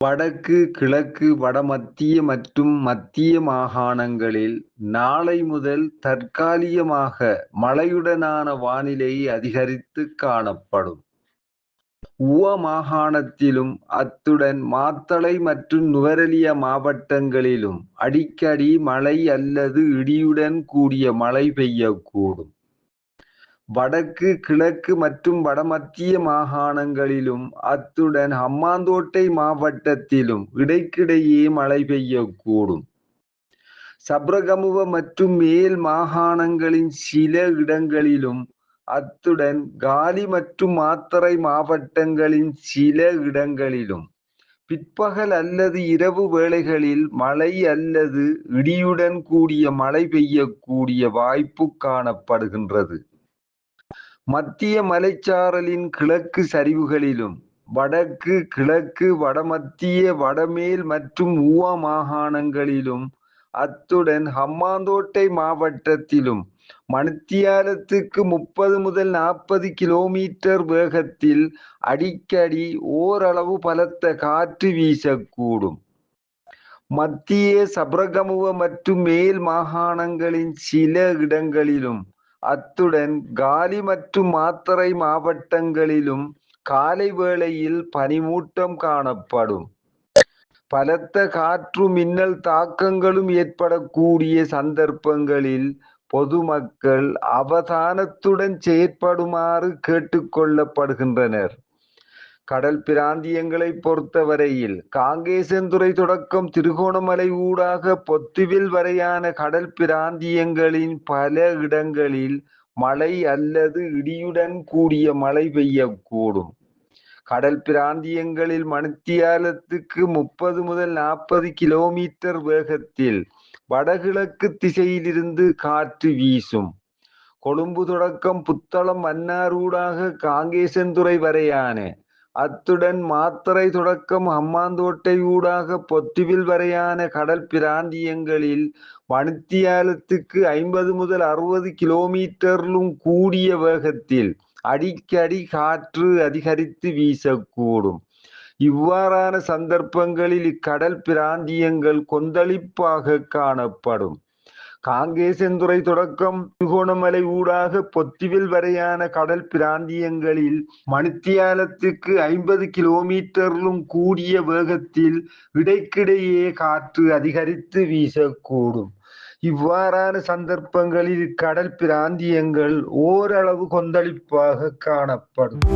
வடக்கு, கிழக்கு, வடமத்திய மற்றும் மத்திய மாகாணங்களில் நாளை முதல் தற்காலிகமாக மழையுடனான வானிலை அதிகரித்து காணப்படும். உவ மாகாணத்திலும் அத்துடன் மாத்தளை மற்றும் நுவரெலியா மாவட்டங்களிலும் அடிக்கடி மழை அல்லது இடியுடன் கூடிய மழை பெய்யக்கூடும். வடக்கு, கிழக்கு மற்றும் வடமத்திய மாகாணங்களிலும் அத்துடன் ஹம்பாந்தோட்டை மாவட்டத்திலும் இடைக்கிடையே மழை பெய்யக்கூடும். சப்ரகமுவ மற்றும் மேல் மாகாணங்களின் சில இடங்களிலும் அத்துடன் காலி மற்றும் மாத்தறை மாவட்டங்களின் சில இடங்களிலும் பிற்பகல் அல்லது இரவு வேளைகளில் மழை அல்லது இடியுடன் கூடிய மழை பெய்யக்கூடிய வாய்ப்பு காணப்படுகின்றது. மத்திய மலைச்சாரலின் கிழக்கு சரிவுகளிலும் வடக்கு, கிழக்கு, வடமத்திய, வடமேல் மற்றும் ஊவா மாகாணங்களிலும் அத்துடன் ஹம்மாந்தோட்டை மாவட்டத்திலும் மணித்தியாலத்துக்கு முப்பது முதல் நாற்பது கிலோமீட்டர் வேகத்தில் அடிக்கடி ஓரளவு பலத்த காற்று வீசக்கூடும். மத்திய சப்ரகமுவ மற்றும் மேல் மாகாணங்களின் சில இடங்களிலும் அத்துடன் காலி மற்றும் மாத்தறை மாவட்டங்களிலும் காலை வேளையில் பனிமூட்டம் காணப்படும். பலத்த காற்று மின்னல் தாக்கங்களும் ஏற்படக்கூடிய சந்தர்ப்பங்களில் பொதுமக்கள் அவதானத்துடன் செயற்படுமாறு கேட்டுக்கொள்ளப்படுகின்றனர் கடல் பிராந்தியங்களை பொறுத்தவரையில் காங்கேசன்துறை தொடக்கம் திருகோணமலை ஊடாக பொத்துவில் வரையான கடல் பிராந்தியங்களின் பல இடங்களில் மழை அல்லது இடியுடன் கூடிய மழை பெய்யக்கூடும். கடல் பிராந்தியங்களில் மணித்தியாலத்துக்கு முப்பது முதல் நாற்பது கிலோமீட்டர் வேகத்தில் வடகிழக்கு திசையிலிருந்து காற்று வீசும். கொழும்பு தொடக்கம் புத்தளம் மன்னார் ஊடாக காங்கேசன்துறை வரையான அத்துடன் மாத்திரை தொடக்கம் அம்மாந்தோட்டை ஊடாக பொத்துவில் வரையான கடல் பிராந்தியங்களில் மணித்தியாலத்துக்கு ஐம்பது முதல் அறுபது கிலோமீட்டரிலும் கூடிய வேகத்தில் அடிக்கடி காற்று அதிகரித்து வீசக்கூடும். இவ்வாறான சந்தர்ப்பங்களில் இக்கடல் பிராந்தியங்கள் கொந்தளிப்பாக காணப்படும். காங்கேசன்துறை தொடக்கம் திருகோணமலை ஊடாக பொத்திவில் வரையான கடல் பிராந்தியங்களில் மணித்தியாலத்துக்கு ஐம்பது கிலோமீட்டரிலும் கூடிய வேகத்தில் இடைக்கிடையே காற்று அதிகரித்து வீசக்கூடும். இவ்வாறான சந்தர்ப்பங்களில் கடல் பிராந்தியங்கள் ஓரளவு கொந்தளிப்பாக காணப்படும்.